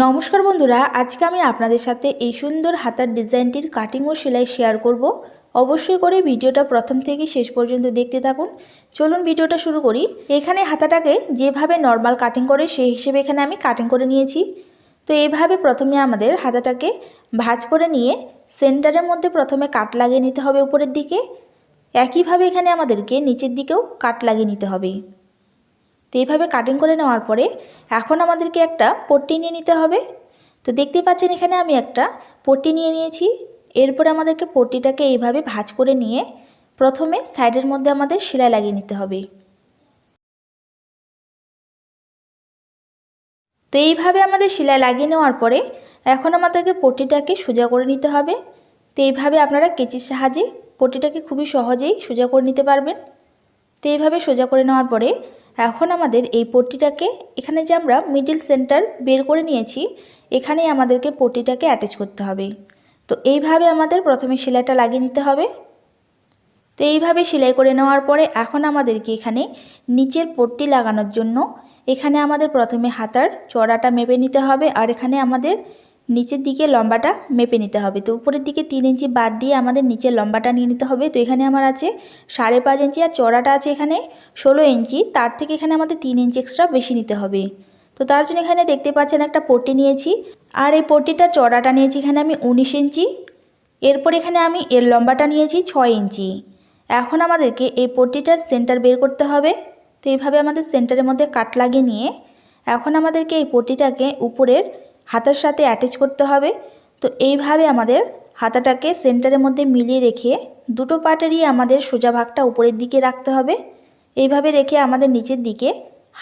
নমস্কার বন্ধুরা, আজকে আমি আপনাদের সাথে এই সুন্দর হাতার ডিজাইনটির কাটিং ও সেলাই শেয়ার করব। অবশ্যই করে ভিডিওটা প্রথম থেকে শেষ পর্যন্ত দেখতে থাকুন। চলুন ভিডিওটা শুরু করি। এখানে হাতাটাকে যেভাবে নর্মাল কাটিং করে, সেই হিসেবে এখানে আমি কাটিং করে নিয়েছি। তো এইভাবে প্রথমে আমাদের হাতাটাকে ভাঁজ করে নিয়ে সেন্টারের মধ্যে প্রথমে কাট লাগিয়ে নিতে হবে উপরের দিকে। একইভাবে এখানে আমাদেরকে নিচের দিকেও কাট লাগিয়ে নিতে হবে। তো এইভাবে কাটিং করে নেওয়ার পরে এখন আমাদেরকে একটা পট্টি নিয়ে নিতে হবে। তো দেখতে পাচ্ছেন এখানে আমি একটা পট্টি নিয়ে নিয়েছি। এরপরে আমাদেরকে পট্টিটাকে এইভাবে ভাজ করে নিয়ে প্রথমে সাইডের মধ্যে আমাদের সেলাই লাগিয়ে নিতে হবে। তো এইভাবে আমাদের সেলাই লাগিয়ে নেওয়ার পরে এখন আমাদেরকে পট্টিটাকে সোজা করে নিতে হবে। তো এইভাবে আপনারা কেচির সাহায্যে পট্টিটাকে খুবই সহজেই সোজা করে নিতে পারবেন। তো এইভাবে সোজা করে নেওয়ার পরে এখন আমাদের এই পট্টিটাকে এখানে যে আমরা মিডিল সেন্টার বের করে নিয়েছি, এখানেই আমাদেরকে পট্টিটাকে অ্যাটাচ করতে হবে। তো এইভাবে আমাদের প্রথমে সেলাইটা লাগিয়ে নিতে হবে। তো এইভাবে সেলাই করে নেওয়ার পরে এখন আমাদেরকে এখানে নিচের পট্টি লাগানোর জন্য এখানে আমাদের প্রথমে হাতার চড়াটা মেপে নিতে হবে, আর এখানে আমাদের নিচের দিকে লম্বাটা মেপে নিতে হবে। তো উপরের দিকে তিন ইঞ্চি বাদ দিয়ে আমাদের নিচের লম্বাটা নিয়ে নিতে হবে। তো এখানে আমার আছে সাড়ে পাঁচ ইঞ্চি আর চড়াটা আছে এখানে ষোলো ইঞ্চি। তার থেকে এখানে আমাদের তিন ইঞ্চি এক্সট্রা বেশি নিতে হবে। তো তার জন্য এখানে দেখতে পাচ্ছেন একটা পট্টি নিয়েছি। আর এই পট্টিটার চড়াটা নিয়েছি এখানে আমি উনিশ ইঞ্চি। এরপর এখানে আমি এর লম্বাটা নিয়েছি ছয় ইঞ্চি। এখন আমাদেরকে এই পট্টিটার সেন্টার বের করতে হবে। তো এইভাবে আমাদের সেন্টারের মধ্যে কাট লাগিয়ে নিয়ে এখন আমাদেরকে এই পট্টিটাকে উপরের হাতার সাথে অ্যাটাচ করতে হবে। তো এইভাবে আমাদের হাতাটাকে সেন্টারের মধ্যে মিলিয়ে রেখে দুটো পার্টেরই আমাদের সোজা ভাগটা উপরের দিকে রাখতে হবে। এইভাবে রেখে আমাদের নিচের দিকে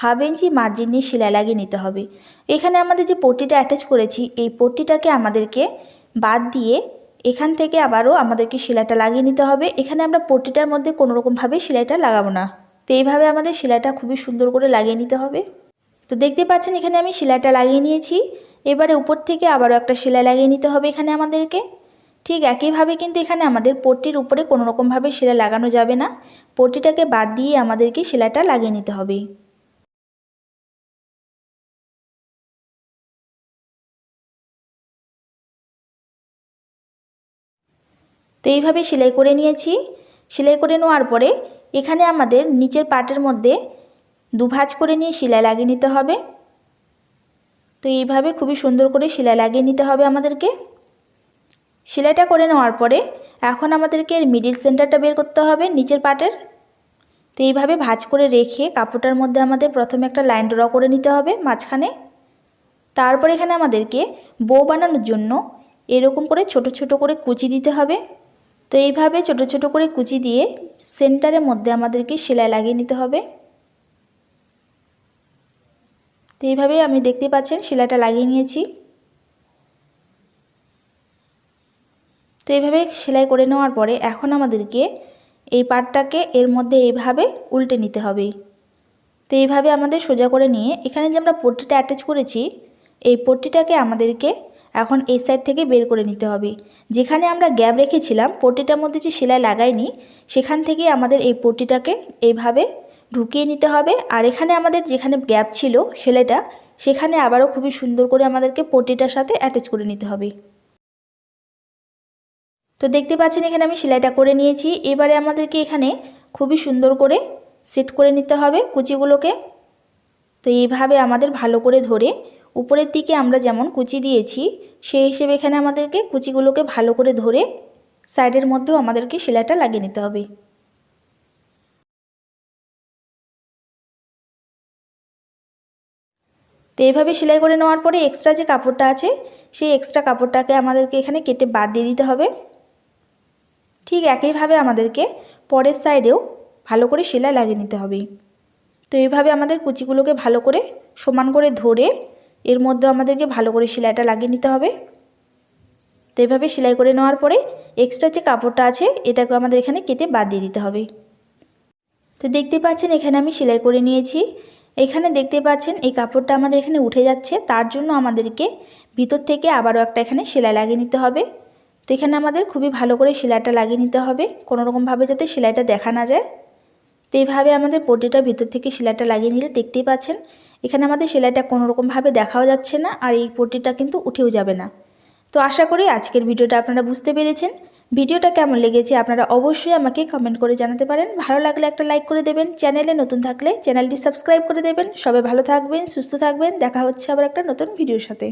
হাফ ইঞ্চি মার্জিন নিয়ে সেলাই লাগিয়ে নিতে হবে। এখানে আমাদের যে পট্টিটা অ্যাটাচ করেছি, এই পট্টিটাকে আমাদেরকে বাদ দিয়ে এখান থেকে আবারও আমাদেরকে সেলাইটা লাগিয়ে নিতে হবে। এখানে আমরা পট্টিটার মধ্যে কোনোরকমভাবে সেলাইটা লাগাবো না। তো এইভাবে আমাদের সেলাইটা খুবই সুন্দর করে লাগিয়ে নিতে হবে। তো দেখতে পাচ্ছেন এখানে আমি সেলাইটা লাগিয়ে নিয়েছি। এবারে উপর থেকে আবারও একটা সেলাই লাগিয়ে নিতে হবে এখানে আমাদেরকে। ঠিক একইভাবে কিন্তু এখানে আমাদের পট্টির উপরে কোনো রকমভাবে সেলাই লাগানো যাবে না। পট্টিটাকে বাদ দিয়ে আমাদেরকে সেলাইটা লাগিয়ে নিতে হবে। তো এইভাবে সেলাই করে নিয়েছি। সেলাই করে নেওয়ার পরে এখানে আমাদের নিচের পাটের মধ্যে দুভাজ করে নিয়ে সেলাই লাগিয়ে নিতে হবে। তো এইভাবে খুবই সুন্দর করে সেলাই লাগিয়ে নিতে হবে আমাদেরকে। সেলাইটা করে নেওয়ার পরে এখন আমাদেরকে মিডিল সেন্টারটা বের করতে হবে নিচের পাটের। তো এইভাবে ভাজ করে রেখে কাপড়টার মধ্যে আমাদের প্রথমে একটা লাইন ড্র করে নিতে হবে মাঝখানে। তারপর এখানে আমাদেরকে বউ বানানোর জন্য এরকম করে ছোট ছোট করে কুচি দিতে হবে। তো এইভাবে ছোট ছোট করে কুচি দিয়ে সেন্টারের মধ্যে আমাদেরকে সেলাই লাগিয়ে নিতে হবে। তো এইভাবে আমি দেখতে পাচ্ছেন, সেলাইটা লাগিয়ে নিয়েছি। তো এইভাবে সেলাই করে নেওয়ার পরে এখন আমাদেরকে এই পাটটাকে এর মধ্যে এইভাবে উল্টে নিতে হবে। তো এইভাবে আমাদের সোজা করে নিয়ে এখানে যে আমরা পট্টিটা অ্যাটাচ করেছি, এই পট্টিটাকে আমাদেরকে এখন এই সাইড থেকে বের করে নিতে হবে। যেখানে আমরা গ্যাপ রেখেছিলাম, পট্টিটার মধ্যে যে সেলাই লাগাইনি, সেখান থেকে আমাদের এই পট্টিটাকে এইভাবে ঢুকিয়ে নিতে হবে। আর এখানে আমাদের যেখানে গ্যাপ ছিল সেলাইটা, সেখানে আবারও খুবই সুন্দর করে আমাদেরকে পটিটার সাথে অ্যাটাচ করে নিতে হবে। তো দেখতে পাচ্ছেন এখানে আমি সেলাইটা করে নিয়েছি। এবারে আমাদেরকে এখানে খুবই সুন্দর করে সেট করে নিতে হবে কুচিগুলোকে। তো এইভাবে আমাদের ভালো করে ধরে উপরের দিকে আমরা যেমন কুচি দিয়েছি, সেই হিসেবে এখানে আমাদেরকে কুচিগুলোকে ভালো করে ধরে সাইডের মধ্যেও আমাদেরকে সেলাইটা লাগিয়ে নিতে হবে। তো এইভাবে সেলাই করে নেওয়ার পরে এক্সট্রা যে কাপড়টা আছে, সেই এক্সট্রা কাপড়টাকে আমাদেরকে এখানে কেটে বাদ দিয়ে দিতে হবে। ঠিক একইভাবে আমাদেরকে পরের সাইডেও ভালো করে সেলাই লাগিয়ে নিতে হবে। তো এইভাবে আমাদের কুচিগুলোকে ভালো করে সমান করে ধরে এর মধ্যে আমাদেরকে ভালো করে সেলাইটা লাগিয়ে নিতে হবে। তো এইভাবে সেলাই করে নেওয়ার পরে এক্সট্রা যে কাপড়টা আছে এটাকে আমাদের এখানে কেটে বাদ দিয়ে দিতে হবে। তো দেখতে পাচ্ছেন এখানে আমি সেলাই করে নিয়েছি। এখানে দেখতে পাচ্ছেন এই কাপড়টা আমাদের এখানে উঠে যাচ্ছে। তার জন্য আমাদেরকে ভিতর থেকে আবারও একটা এখানে সেলাই লাগিয়ে নিতে হবে। তো এখানে আমাদের খুবই ভালো করে সেলাইটা লাগিয়ে নিতে হবে কোনো রকমভাবে যাতে সেলাইটা দেখা না যায়। তো এইভাবে আমাদের পটিটা ভিতর থেকে সেলাইটা লাগিয়ে নিলে দেখতেই পাচ্ছেন, এখানে আমাদের সেলাইটা কোনোরকমভাবে দেখাও যাচ্ছে না আর এই পট্টিটা কিন্তু উঠেও যাবে না। তো আশা করি আজকের ভিডিওটা আপনারা বুঝতে পেরেছেন। ভিডিওটা কেমন লেগেছে আপনারা অবশ্যই আমাকে কমেন্ট করে জানাতে পারেন। ভালো লাগলে একটা লাইক করে দেবেন। চ্যানেলে নতুন থাকলে চ্যানেলটি সাবস্ক্রাইব করে দেবেন। সবাই ভালো থাকবেন, সুস্থ থাকবেন। দেখা হচ্ছে আবার একটা নতুন ভিডিওর সাথে।